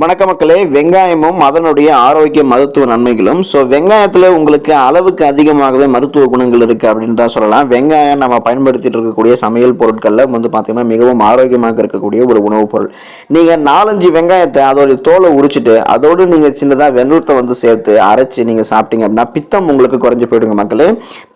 வணக்க மக்களே வெங்காயமும் அதனுடைய ஆரோக்கிய மருத்துவ நன்மைகளும். ஸோ வெங்காயத்தில் உங்களுக்கு அளவுக்கு அதிகமாகவே மருத்துவ குணங்கள் இருக்குது அப்படின்னு தான் சொல்லலாம். வெங்காயம் நம்ம பயன்படுத்திட்டு இருக்கக்கூடிய சமையல் பொருட்களில் வந்து பார்த்தீங்கன்னா மிகவும் ஆரோக்கியமாக இருக்கக்கூடிய ஒரு உணவுப் பொருள். நீங்கள் நாலஞ்சு வெங்காயத்தை அதோடைய தோலை உரிச்சிட்டு அதோடு நீங்கள் சின்னதாக வெள்ளத்தை வந்து சேர்த்து அரைச்சி நீங்கள் சாப்பிட்டீங்க அப்படின்னா பித்தம் உங்களுக்கு குறைஞ்சி போயிடுங்க மக்களே.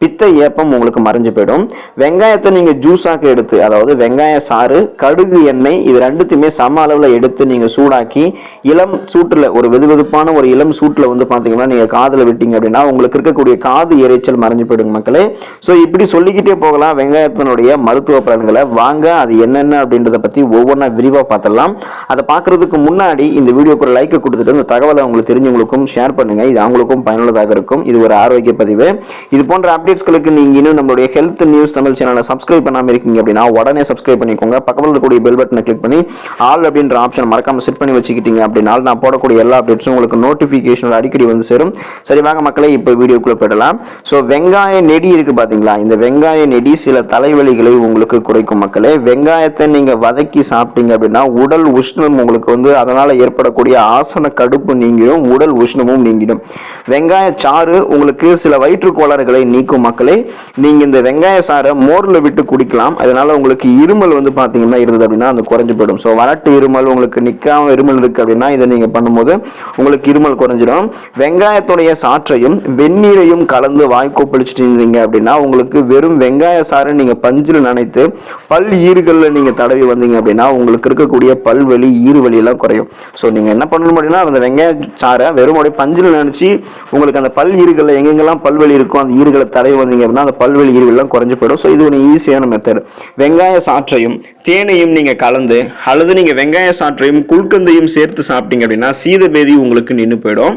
பித்த ஏப்பம் உங்களுக்கு மறைஞ்சு போயிடும். வெங்காயத்தை நீங்கள் ஜூஸாக எடுத்து அதாவது வெங்காய சாறு கடுகு எண்ணெய் இது ரெண்டுத்தையுமே சம அளவில் எடுத்து நீங்கள் சூடாக்கி இளம் சூட்டில் ஒரு வெதுவெதுப்பான ஒரு இளம் சூட்டில் வந்து பார்த்தீங்கன்னா நீங்கள் காதில் விட்டீங்க அப்படின்னா உங்களுக்கு இருக்கக்கூடிய காது இறைச்சல் மறைஞ்சு போயிடுங்க மக்களே. ஸோ இப்படி சொல்லிக்கிட்டே போகலாம். வெங்காயத்தினுடைய மருத்துவ பலன்களை. வாங்க அது என்னென்ன அப்படின்றத பற்றி ஒவ்வொன்றா விரிவாக பார்த்துடலாம். அதை பார்க்குறதுக்கு முன்னாடி இந்த வீடியோக்கு ஒரு லைக்கை கொடுத்துட்டு இந்த தகவலை உங்களுக்கு தெரிஞ்சவங்களுக்கும் ஷேர் பண்ணுங்க. இது அவங்களுக்கும் பயனுள்ளதாக இருக்கும். இது ஒரு ஆரோக்கிய பதிவு. இது போன்ற அப்டேட்ஸ்களுக்கு நீங்கள் இன்னும் நம்மளுடைய ஹெல்த் நியூஸ் தமிழ் சேனலை சப்ஸ்கிரைப் பண்ணாமல் இருக்கீங்க அப்படின்னா உடனே சப்ஸ்கிரைப் பண்ணிக்கோங்க. பக்கத்தில் இருக்கக்கூடிய பெல் பட்டனை கிளிக் பண்ணி ஆல் அப்படின்ற ஆப்ஷன் மறக்காமல் செட் பண்ணி வச்சுக்கிட்டீங்க அப்படின்னாலும் நான் போடக்கூடிய எல்லா அப்டேட்ஸும் உங்களுக்கு நோட்டிஃபிகேஷன் அடிக்கடி வந்து சேரும். சரி வாங்க மக்களே இப்போ வீடியோக்குள்ளே போயிடலாம். ஸோ வெங்காய நெடி இருக்குது பார்த்தீங்களா இந்த வெங்காய நெடி சில தலைவலிகளை உங்களுக்கு குறைக்கும் மக்களே. வெங்காயத்தை நீங்கள் வதக்கி சாப்பிட்டீங்க அப்படின்னா உடல் உஷ்ணம் உங்களுக்கு வந்து அதனால் ஏற்படக்கூடிய ஆசன கடுப்பு நீங்கிடும் உடல் உஷ்ணமும் நீங்கிடும். வெங்காய சாறு உங்களுக்கு சில வயிற்று கோளாறுகளை நீக்கும் மக்களே. நீங்கள் இந்த வெங்காய சாறை மோரில் விட்டு குடிக்கலாம். அதனால உங்களுக்கு இருமல் வந்து பார்த்தீங்கன்னா இருந்தது அப்படின்னா அது குறைஞ்சு போயிடும். ஸோ வறட்டு இருமல் உங்களுக்கு நிற்காம இருமல் இருக்கு அப்படின்னா இதை நீங்கள் பண்ணும்போது உங்களுக்கு இருமல் குறைஞ்சிடும். வெங்காயத்துடைய சாற்றையும் வெந்நீரையும் கலந்து வாய் இருந்தீங்க அப்படின்னா உங்களுக்கு வெறும் வெங்காய சாறை நீங்கள் பஞ்சில் நனைத்து பல் ஈறுகளில் நீங்கள் தடவி வந்தீங்க அப்படின்னா உங்களுக்கு இருக்கக்கூடிய பல்வலி ஈறுவலி எல்லாம் குறையும். ஸோ நீங்கள் என்ன பண்ணணும் அப்படின்னா அந்த வெங்காய சாறை வெறும் அப்படியே பஞ்சில் நினச்சி உங்களுக்கு அந்த பல் ஈறுகளில் எங்கெங்கெல்லாம் பல்வலி இருக்கும் அந்த ஈறுகளை தடவி வந்தீங்க அப்படின்னா அந்த பல்வலி ஈறுகள்லாம் குறைஞ்சு போயிடும். ஸோ இது ஒரு ஈஸியான மெத்தட் வெங்காய சாற்றையும் தேனையும் நீங்கள் கலந்து அல்லது நீங்கள் வெங்காய சாற்றையும் குல்கந்தையும் சேர்த்து சாப்பிட்டீங்க அப்படின்னா சீதபேதி உங்களுக்கு நின்று போயிடும்.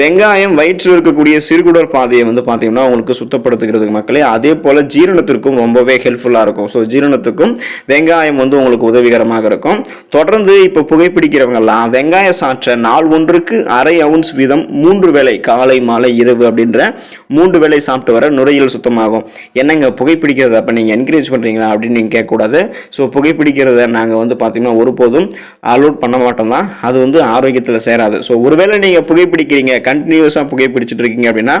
வெங்காயம் வயிற்றில் இருக்கக்கூடிய சிறுகுடல் பாதையை வந்து பார்த்தீங்கன்னா உங்களுக்கு சுத்தப்படுத்துகிறதுக்கு மக்களே அதே போல் ஜீரணத்திற்கும் ரொம்பவே ஹெல்ப்ஃபுல்லாக இருக்கும். ஸோ ஜீரணத்துக்கும் வெங்காயம் வந்து உங்களுக்கு உதவிகரமாக இருக்கும். தொடர்ந்து இப்போ புகைப்பிடிக்கிறவங்கெல்லாம் வெங்காய சாற்றை நாள் ஒன்றுக்கு அரை அவுன்ஸ் வீதம் மூன்று வேளை காலை மாலை இரவு அப்படின்ற மூன்று வேளை சாப்பிட்டு வர நுரையீரல் சுத்தமாகும். என்னங்க புகைப்பிடிக்கிறத அப்போ நீங்கள் என்கரேஜ் பண்ணுறீங்களா அப்படின்னு நீங்கள் கேட்கக்கூடாது. ஸோ புகைப்பிடிக்கிறத நாங்கள் வந்து பார்த்தீங்கன்னா ஒருபோதும் அலோட் பண்ண மாட்டோம் தான். அது வந்து ஆரோக்கியத்தில் சேராது. ஸோ ஒருவேளை நீங்கள் புகைப்பிடிக்கிறீங்க கண்டினியூஸாக புகைப்பிடிச்சிட்டு இருக்கீங்க அப்படின்னா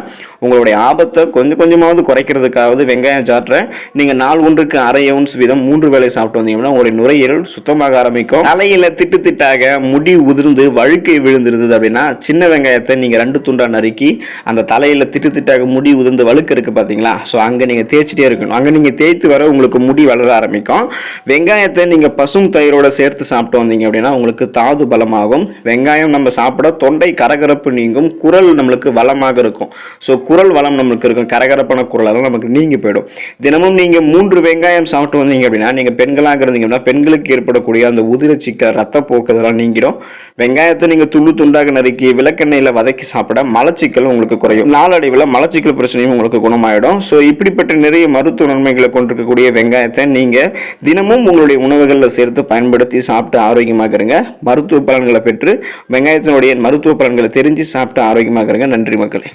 உங்களுடைய ஆபத்தை கொஞ்சம் கொஞ்சமாவது குறைக்கிறதுக்காவது வெங்காயம் சாற்றை நீங்கள் நாள் ஒன்றுக்கு அரை அவுன்ஸ் வீதம் மூன்று வேலை சாப்பிட்டு வந்தீங்கன்னா உங்களுடைய நுரையீரல் சுத்தமாக ஆரம்பிக்கும். தலையில் திட்டு திட்டாக முடி உதிர்ந்து வழுக்கை விழுந்திருந்தது அப்படின்னா சின்ன வெங்காயத்தை நீங்கள் ரெண்டு துண்டா நறுக்கி அந்த தலையில் திட்டு திட்டாக முடி உதிர்ந்து வழுக்க இருக்குது பார்த்தீங்களா ஸோ அங்கே நீங்கள் தேய்ச்சிட்டே இருக்கணும். அங்கே நீங்கள் தேய்த்து வர உங்களுக்கு முடி வளர ஆரம்பிக்கும். வெங்காயத்தை நீங்கள் பசும் தயிரோட சேர்த்து சாப்பிட்டு வந்தீங்க அப்படின்னா உங்களுக்கு தாது ஆகும். வெங்காயம் நம்ம சாப்பிட தொண்டை கரகரப்பு நீங்கும். குரல் நம்மளுக்கு வளமாக இருக்கும். ஸோ குரல் வளம் நம்மளுக்கு இருக்கும். கரகரப்பான குரல் அதெல்லாம் நமக்கு நீங்கி போயிடும். தினமும் நீங்கள் மூன்று வெங்காயம் சாப்பிட்டு வந்தீங்க அப்படின்னா நீங்கள் பெண்களாக இருந்தீங்கன்னா பெண்களுக்கு ஏற்படக்கூடிய அந்த உதிரச்சிக்க ரத்தப்போக்கு இதெல்லாம் நீங்கிடும். வெங்காயத்தை நீங்கள் துண்டு துண்டாக நறுக்கி விளக்கெண்ணெயில் வதக்கி சாப்பிட மலச்சிக்கல் உங்களுக்கு குறையும். நாளடைவில் மலச்சிக்கல் பிரச்சனையும் உங்களுக்கு குணமாயிடும். ஸோ இப்படிப்பட்ட நிறைய மருத்துவ நன்மைகளை கொண்டிருக்கக்கூடிய வெங்காயத்தை நீங்கள் தினமும் உங்களுடைய உணவுகளில் சேர்த்து பயன்படுத்தி சாப்பிட்டு ஆரோக்கியமாக இருங்க. மருத்துவ பலன்களை பெற்று வெங்காயத்தினுடைய மருத்துவ பலன்களை தெரிஞ்சு சாப்பிட்டு ஆரோக்கியமாக இருங்க நன்றி மக்களே.